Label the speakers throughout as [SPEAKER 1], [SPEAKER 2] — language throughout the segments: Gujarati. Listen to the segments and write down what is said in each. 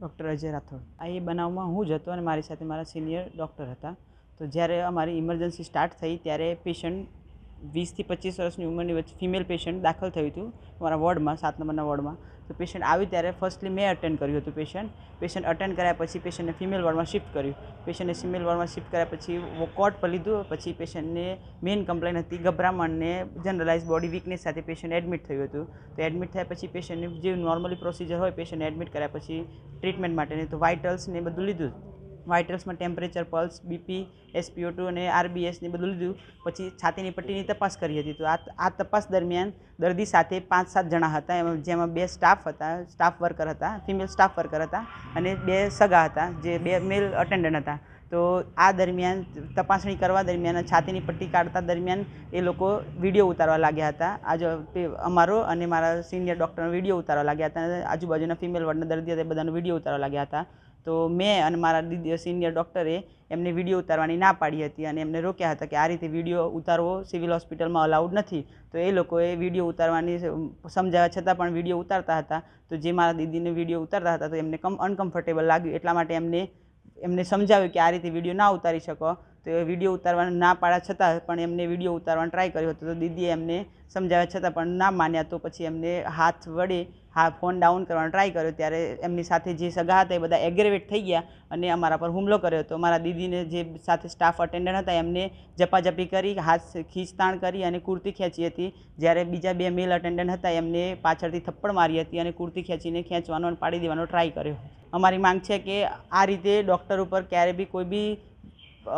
[SPEAKER 1] ડૉક્ટર અજય રાઠોડ. આ એ બનાવમાં હું જ હતો અને મારી સાથે મારા સિનિયર ડૉક્ટર હતા. તો જ્યારે અમારી ઇમરજન્સી સ્ટાર્ટ થઈ ત્યારે પેશન્ટ વીસથી પચીસ વર્ષની ઉંમરની વચ્ચે ફિમેલ પેશન્ટ દાખલ થયું હતું મારા વોર્ડમાં, સાત નંબરના વોર્ડમાં. તો પેશન્ટ આવ્યું ત્યારે ફર્સ્ટલી મેં અટેન્ડ કર્યું હતું પેશન્ટ પેશન્ટ અટેન્ડ કર્યા પછી પેશન્ટને ફિમેલ વોર્ડમાં શિફ્ટ કર્યું. પેશન્ટને ફિમેલ વોર્ડમાં શિફ્ટ કર્યા પછી વોકોટ પર લીધું. પછી પેશન્ટને મેઇન કમ્પ્લેન હતી ગભરામણ ને જનરલાઇઝ બોડી વીકનેસ સાથે પેશન્ટ એડમિટ થયું હતું. તો એડમિટ થયા પછી પેશન્ટને જે નોર્મલી પ્રોસિજર હોય પેશન્ટ એડમિટ કર્યા પછી ટ્રીટમેન્ટ માટેની તો વાઇટલ્સ ને બધું લીધું. વાઇટલ્સમાં temperature, pulse, BP, SPO two અને આરબીએસ ને બધું લીધું. પછી છાતીની પટ્ટીની તપાસ કરી હતી. તો આ આ તપાસ દરમિયાન દર્દી સાથે પાંચ સાત જણા હતા. એમાં, જેમાં બે સ્ટાફ હતા, સ્ટાફ વર્કર હતા, ફિમેલ સ્ટાફ વર્કર હતા અને બે સગા હતા, જે બે મેલ અટેન્ડન્ટ હતા. તો આ દરમિયાન તપાસણી કરવા દરમિયાન, છાતીની પટ્ટી કાઢતા દરમિયાન એ લોકો વીડિયો ઉતારવા લાગ્યા હતા. આજે અમારો અને મારા સિનિયર ડૉક્ટરનો વીડિયો ઉતારવા લાગ્યા હતા. આજુબાજુના ફિમેલ વર્ડના દર્દી હતા બધાનો વીડિયો ઉતારવા લાગ્યા હતા. તો મેં અને મારા દીદી સિનિયર ડૉક્ટરે એમને વીડિયો ઉતારવાની ના પાડી હતી અને એમને રોક્યા હતા કે આ રીતે વીડિયો ઉતારવો સિવિલ હોસ્પિટલમાં અલાઉડ નથી. તો એ લોકોએ વીડિયો ઉતારવાની સમજાવ્યા છતાં પણ વીડિયો ઉતારતા હતા. તો જે મારા દીદીને વીડિયો ઉતારતા હતા તો એમને કમ અનકમ્ફર્ટેબલ લાગ્યું. એટલા માટે એમને એમને સમજાવ્યું કે આ રીતે વીડિયો ના ઉતારી શકો. તો એ વીડિયો ઉતારવાનું ના પાડ્યા છતાં પણ એમને વીડિયો ઉતારવાનો ટ્રાય કર્યો હતો. તો દીદીએ એમને સમજાવ્યા છતાં પણ ના માન્યા. તો પછી એમને હાથ વડે હા ફોન ડાઉન કરવાનો ટ્રાય કર્યો ત્યારે એમની સાથે જે સગા હતા એ બધા એગ્રેવેટ થઈ ગયા અને અમારા પર હુમલો કર્યો હતો. મારા દીદીને જે સાથે સ્ટાફ અટેન્ડન્ટ હતા એમને જપાજપી કરી, હાથ ખીચતાણ કરી અને કુર્તી ખેંચી હતી. જ્યારે બીજા બે મેલ અટેન્ડન્ટ હતા એમને પાછળથી થપ્પડ મારી હતી અને કુર્તી ખેંચીને ખેંચવાનો અને પાડી દેવાનો ટ્રાય કર્યો. અમારી માંગ છે કે આ રીતે ડૉક્ટર ઉપર ક્યારે બી કોઈ બી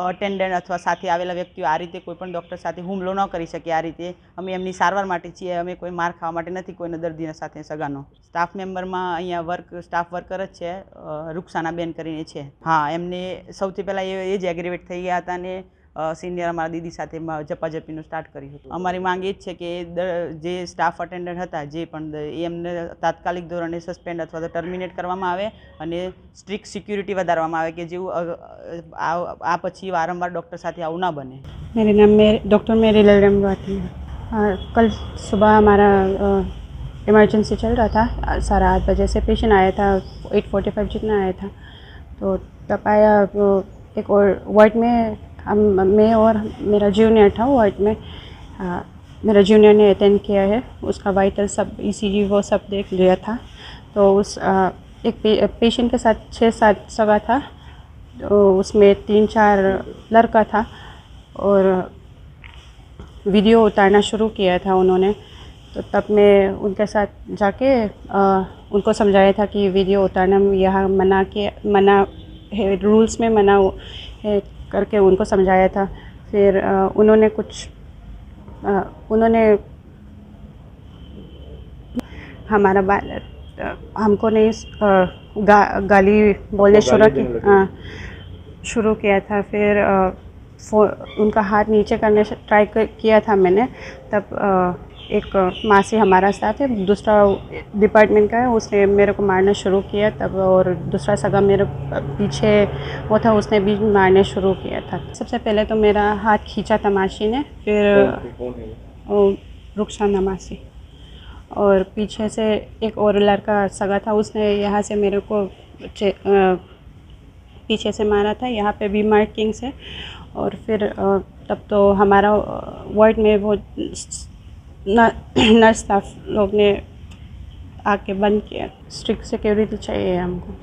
[SPEAKER 1] અટેન્ડન્ટ અથવા સાથે આવેલા વ્યક્તિઓ આ રીતે કોઈ પણ ડૉક્ટર સાથે હુમલો ન કરી શકે, આ રીતે અમે એમની સારવાર માટે છીએ, અમે કોઈ માર ખાવા માટે નથી કોઈના દર્દીના સાથે સગાનો. સ્ટાફ મેમ્બરમાં અહીંયા વર્ક સ્ટાફ વર્કર જ છે રૂક્ષાનાબેન કરીને છે. હા, એમને સૌથી પહેલાં એ જ એગ્રેવેટ થઈ ગયા હતા અને સિનિયર અમારા દીદી સાથે ઝપાઝપીનું સ્ટાર્ટ કર્યું હતું અમારી માંગ એ જ છે કે જે સ્ટાફ અટેન્ડન્ટ હતા જે પણ એ એમને તાત્કાલિક ધોરણે સસ્પેન્ડ અથવા તો ટર્મિનેટ કરવામાં આવે અને સ્ટ્રિક્ટ સિક્યુરિટી વધારવામાં આવે કે જેવું આ પછી વારંવાર ડૉક્ટર સાથે આવું ના બને
[SPEAKER 2] मेरे नाम में डॉक्टर मेरी ललरम बाती है कल सुबह हमारा इमरजेंसी चल रहा था साढ़े आठ बजे से पेशेंट आया था एट फोर्टी फाइव जितना आया था तो तब आया वो एक और वार्ड में हम मैं और मेरा जूनियर था वार्ड में। आ, मेरा जूनियर ने अटेंड किया है। उसका वाइटल सब ईसीजी वो सब देख लिया था। तो उस आ, एक पे, पेशेंट के साथ छः सात सगा था। तो उसमें तीन चार लड़का था और वीडियो उतारना शुरू किया था उन्होंने। तो तब मैं उनके साथ जाके आ, उनको समझाया था कि वीडियो उतारना यहाँ मना के मना है रूल्स में मना है करके उनको समझाया था। फिर उन्होंने कुछ उन्होंने हमारा हमको नहीं गा, गाली बोलने शुरू की हाँ, शुरू किया था। फिर आ, उनका हाथ नीचे करने ट्राई किया था मैंने। तब आ, एक मासी हमारा साथ है, दूसरा डिपार्टमेंट का है, उसने मेरे को मारना शुरू किया तब और दूसरा सगा मेरे पीछे वो था, उसने भी मारने शुरू किया था। सबसे पहले तो मेरा हाथ खींचा मासी ने, फिर रुखसाना मासी। और पीछे से एक और लड़का सगा था, उसने यहाँ से मेरे को पीछे से मारा था, यहाँ पे भी मार्किंग से। और फिर तब तो हमारा वार्ड में वो नर्स स्टाफ लोग ने आके बंद किया स्ट्रिक्ट सिक्योरिटी चाहिए हमको